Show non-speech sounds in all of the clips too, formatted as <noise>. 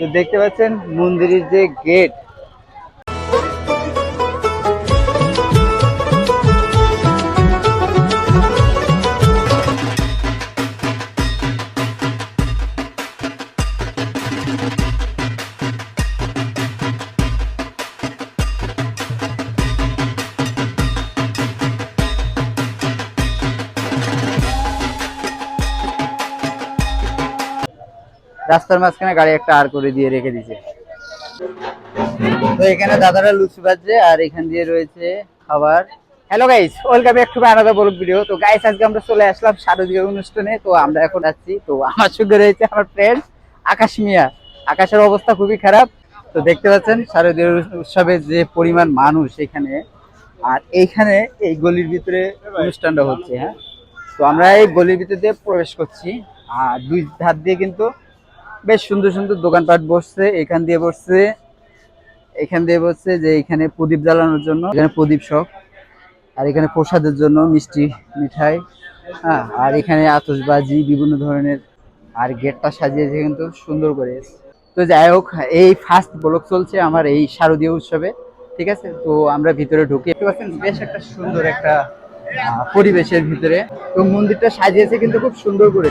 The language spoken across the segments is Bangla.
তো দেখতে পাচ্ছেন মন্দিরের যে গেট রাস্তার মাঝখানে গাড়ি একটা আর করে দিয়ে রেখে দিছে তো এখানে দাদারা লুচি বাজছে আর এখান দিয়ে রয়েছে খাবার। Hello guys welcome back to আলাদা বড় ভিডিও তো গাইস আজকে আমরা চলে আসলাম শারদীয় অনুষ্ঠানে। তো আমরা এখন যাচ্ছি তো আমার সঙ্গে রয়েছে আমার ফ্রেন্ড আকাশ মিয়া। আকাশের অবস্থা খুবই খারাপ। তো দেখতে পাচ্ছেন শারদীয় উৎসবের যে পরিমাণ মানুষ এখানে, আর এইখানে এই গলির ভিতরে অনুষ্ঠানটা হচ্ছে হ্যাঁ। তো আমরা এই গলির ভিতর দিয়ে প্রবেশ করছি, আর দুই ধার দিয়ে কিন্তু বেশ সুন্দর সুন্দর দোকানপাট বসছে, এখান দিয়ে বসছে। এখান দিয়ে বসছে যে এখানে প্রদীপ জ্বালানোর জন্য, এখানে প্রদীপ শখ। আর এখানে প্রসাদের জন্য মিষ্টি, মিঠাই হ্যাঁ আর এখানে আতশবাজি, বিভিন্ন ধরনের। আর গেটটা সাজিয়েছে কিন্তু সুন্দর করে। তো যাই হোক, এই ফার্স্ট ব্লক চলছে আমার এই শারদীয় উৎসবে, ঠিক আছে? তো আমরা ভিতরে ঢুকি। বেশ একটা সুন্দর একটা পরিবেশের ভিতরে। তো মন্দিরটা সাজিয়েছে কিন্তু খুব সুন্দর করে।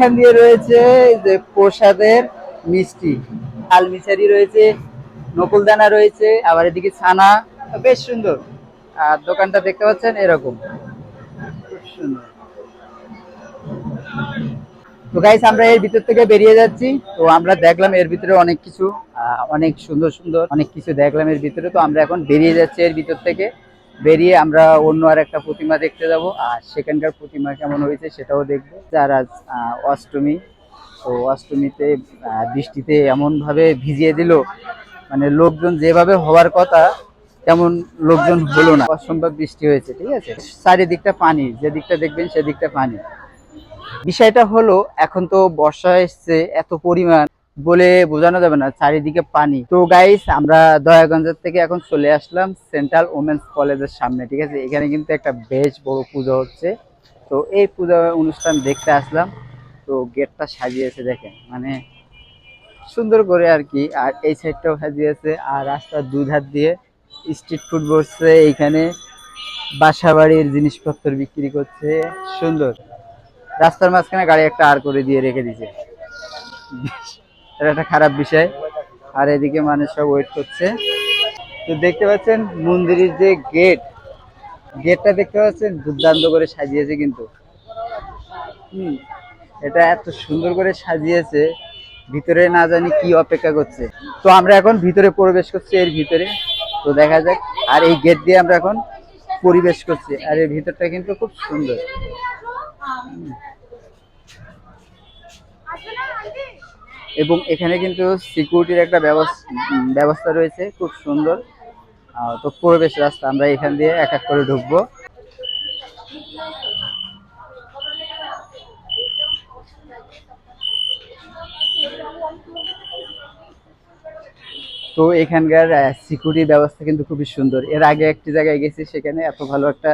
এইখান দিয়ে রয়েছে যে প্রসাদের মিষ্টি। আলমিচারি রয়েছে, নকুলদানা রয়েছে, আবার এদিকে ছানা। বেশ সুন্দর। আর দোকানটা দেখতে পাচ্ছেন এরকম। তো গাইস আমরা এর ভিতর থেকে বেরিয়ে যাচ্ছি। তো আমরা দেখলাম এর ভিতরে অনেক কিছু অনেক সুন্দর সুন্দর অনেক কিছু দেখলাম এর ভিতরে। তো আমরা এখন বেরিয়ে যাচ্ছি এর ভিতর থেকে। বেরিয়ে আমরা অন্য আর একটা প্রতিমা দেখতে যাব, আর সেখানকার প্রতিমা কেমন হয়েছে সেটাও দেখব। যার আজ অষ্টমী, তো অষ্টমীতে বৃষ্টিতে এমনভাবে ভিজিয়ে দিল মানে লোকজন যেভাবে হওয়ার কথা, তেমন লোকজন হলো না। অসম্ভব বৃষ্টি হয়েছে, ঠিক আছে? চারিদিকটা পানি যে দিকটা দেখবেন সেদিকটা পানি। বিষয়টা হলো, এখন তো বর্ষা এসছে, এত পরিমাণ বলে বোঝানো যাবে না, চারিদিকে পানি। তো গাইস আমরা দয়াগঞ্জের থেকে এখন চলে আসলাম সেন্ট্রাল ওমেন্স কলেজের সামনে, ঠিক আছে? এখানে কিন্তু একটা বেশ বড় পুজো হচ্ছে। তো এই পূজা অনুষ্ঠান দেখতে আসলাম। তো গেটটা সাজিয়েছে, দেখেন মানে সুন্দর করে আর কি। আর এই সাইডটাও সাজিয়েছে, আর রাস্তার দুধার দিয়ে স্ট্রিট ফুড বসছে, এইখানে বাসা বাড়ির জিনিসপত্র বিক্রি করছে, সুন্দর। রাস্তার মাঝখানে গাড়ি একটা আর করে দিয়ে রেখে দিছে এটা একটা খারাপ বিষয়। আর এদিকে মানুষ সব ওয়েট করছে। তো দেখতে পাচ্ছেন মন্দিরের যে গেট গেটটা দেখতে পাচ্ছেন? দুর্দান্ত করে সাজিয়েছে কিন্তু। হুম, এটা এত সুন্দর করে সাজিয়েছে। ভিতরে না জানি কি অপেক্ষা করছে। তো আমরা এখন ভিতরে প্রবেশ করছি, এর ভিতরে। তো দেখা যাক। আর এই গেট দিয়ে আমরা এখন পরিবেশ করছি। আর এর ভিতরটা কিন্তু খুব সুন্দর। এবং এখানে কিন্তু সিকিউরিটির একটা ব্যবস্থা রয়েছে, খুব সুন্দর। তো প্রবেশ রাস্তা, আমরা এখান দিয়ে এক এক করে ঢুকবো। তো এখানকার সিকিউরিটি ব্যবস্থা কিন্তু খুবই সুন্দর। এর আগে একটি জায়গায় গেছি, সেখানে এত ভালো একটা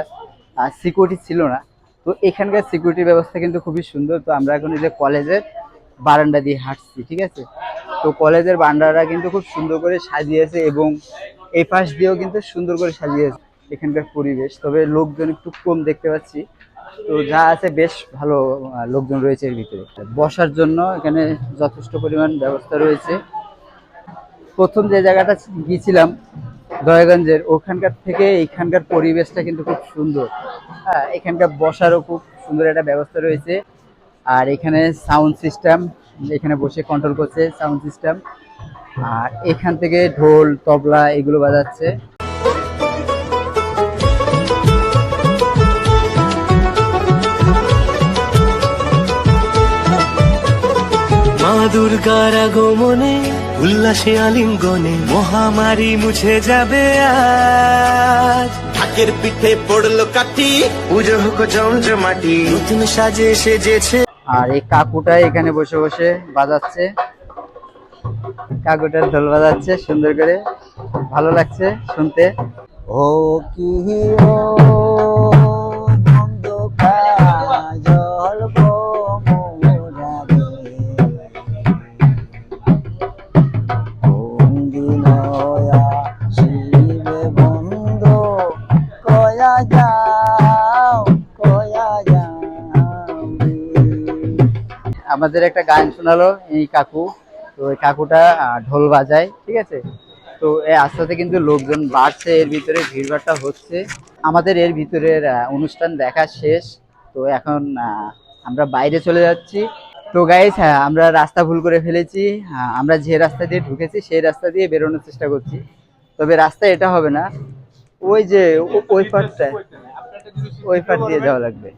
সিকিউরিটি ছিল না। তো এখানকার সিকিউরিটি ব্যবস্থা কিন্তু খুবই সুন্দর। তো আমরা এখন যে কলেজের বারান্দা দিয়ে হাঁটছি, ঠিক আছে? তো কলেজের বারান্দাটা কিন্তু খুব সুন্দর করে সাজিয়েছে এবং এই পাশ দিয়েও কিন্তু সুন্দর করে সাজিয়েছে এখানকার পরিবেশ। তবে লোকজন একটু কম দেখতে পাচ্ছি। তো যা আছে বেশ ভালো লোকজন রয়েছে এর ভিতরে। বসার জন্য এখানে যথেষ্ট পরিমাণ ব্যবস্থা রয়েছে। প্রথম যে জায়গাটা গিয়েছিলাম, দয়াগঞ্জের, ওখানকার থেকে এখানকার পরিবেশটা কিন্তু খুব সুন্দর। হ্যাঁ এখানকার বসারও খুব সুন্দর একটা ব্যবস্থা রয়েছে। আর এখানে সাউন্ড সিস্টেম এখানে বসে কন্ট্রোল করছে সাউন্ড সিস্টেম আর এখান থেকে ঢোল তবলা এগুলো বাজাচ্ছে। মা দুর্গার উল্লাসে আলিঙ্গনে মহামারী মুছে যাবে আজ। ঢাকের পিঠে পড়ল কাটি পুজো হোক জমজমাটি নতুন সাজে সেজেছে আর এই কাকুটা এখানে বসে বসে বাজাচ্ছে। কাকুটার ঢোল বাজাচ্ছে সুন্দর করে। ভালো লাগছে শুনতে। ও কি ও আমাদের একটা গান শোনালো এই কাকু। তো এই কাকুটা ঢোল বাজায়, ঠিক আছে? তো এই আস্তে আস্তে কিন্তু লোকজন বাড়ছে, এর ভিতরে ভিড়ভাড়টা হচ্ছে। আমাদের এর ভিতরের অনুষ্ঠান দেখা শেষ। তো এখন আমরা বাইরে চলে যাচ্ছি। তো গাইস আমরা রাস্তা ভুল করে ফেলেছি। আমরা যে রাস্তা দিয়ে ঢুকেছি, সেই রাস্তা দিয়ে বেরোনোর চেষ্টা করছি। তবে রাস্তা এটা হবে না। ওই যে ওই পাটটা ওই পাট দিয়ে যাওয়া লাগবে।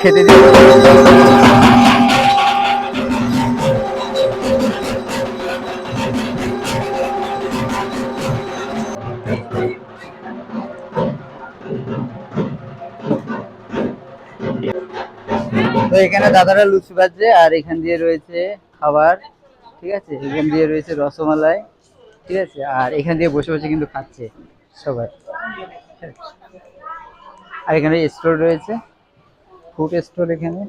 খেতে দিয়ে এখানে দাদারা লুচি বাজছে আর এখান দিয়ে রয়েছে খাবার, ঠিক আছে? এখান দিয়ে রয়েছে রসমালাই, ঠিক আছে? আর এখান দিয়ে বসে বসে কিন্তু খাচ্ছে সবাই। আর এখানে স্টোর রয়েছে ফুড স্টোর এখানে।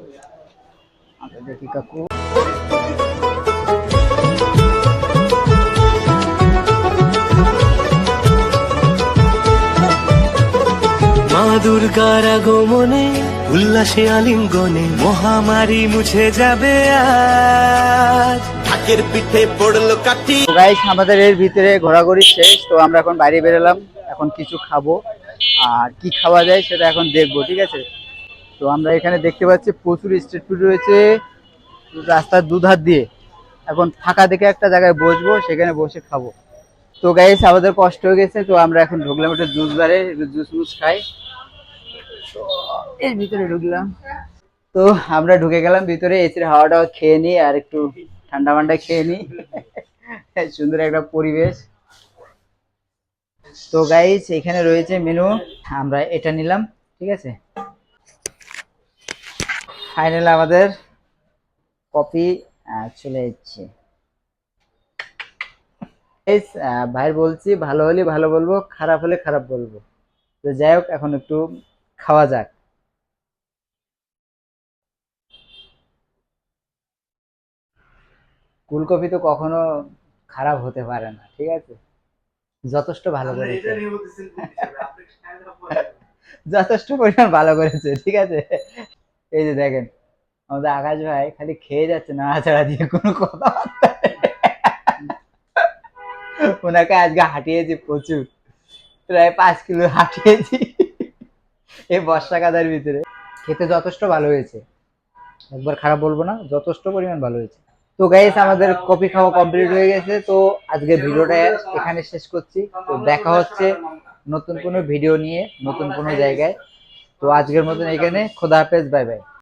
দেখি কাকু। মা দুর্গার আগমনে উল্লাসে আলিঙ্গনে মহামারী মুছে যাবে আজ। ঢাকের পিঠে পড়ল কাঠি। গাইস আমাদের এর ভিতরে ঘোরাঘুরি শেষ তো আমরা এখন বাইরে বেরোলাম এখন কিছু খাব আর কি খাওয়া যায় সেটা এখন দেখব ঠিক আছে? তো আমরা এখানে দেখতে পাচ্ছি প্রচুর স্ট্রিট ফুড রয়েছে রাস্তার দুধার দিয়ে। এখন ফাঁকা দেখে একটা জায়গায় বসবো সেখানে বসে খাব। তো গাইস আমাদের কষ্ট হয়ে গেছে তো আমরা এখন ঢুকলাম একটা জুস বারে জুস মুস খাই। তো এর ভিতরে ঢুকলাম। তো আমরা ঢুকে গেলাম, ভিতরে এসির হাওয়া টাওয়া খেয়ে নিই আর একটু ঠান্ডা মান্ডা খেয়ে নিই। <laughs> সুন্দর একটা পরিবেশ। তো গাইস এখানে রয়েছে মেনু আমরা এটা নিলাম, ঠিক আছে? ফাইনাল আমাদের কপি চলে যাচ্ছে ভাই বলছি, ভালো হলে ভালো বলব, খারাপ হলে খারাপ বলব। তো যাই হোক, এখন একটু খাওয়া যাক। ফুলকপি তো কখনো খারাপ হতে পারে না ঠিক আছে? যথেষ্ট ভালো করেছে। যথেষ্ট পরিমাণ ভালো করেছে ঠিক আছে? এই যে দেখেন আমাদের আকাশ ভাই খালি খেয়ে যাচ্ছে নাড়াচাড়া দিয়ে কোনো কথা ওনাকে আজকে হাঁটিয়েছি প্রচুর। প্রায় পাঁচ কিলো হাঁটিয়েছি। এই বর্ষা কাদার ভিতরে। খেতে যথেষ্ট ভালো হয়েছে। একবার খারাপ বলব না, যথেষ্ট পরিমাণ ভালো হয়েছে। তো গাইস আমাদের কফি খাওয়া কমপ্লিট হয়ে গেছে। তো আজকে ভিডিওটা এখানে শেষ করছি। তো দেখা হচ্ছে নতুন কোনো ভিডিও নিয়ে, নতুন কোনো জায়গায়। তো আজকের মতন এখানে। খোদা হাফেজ বাই বাই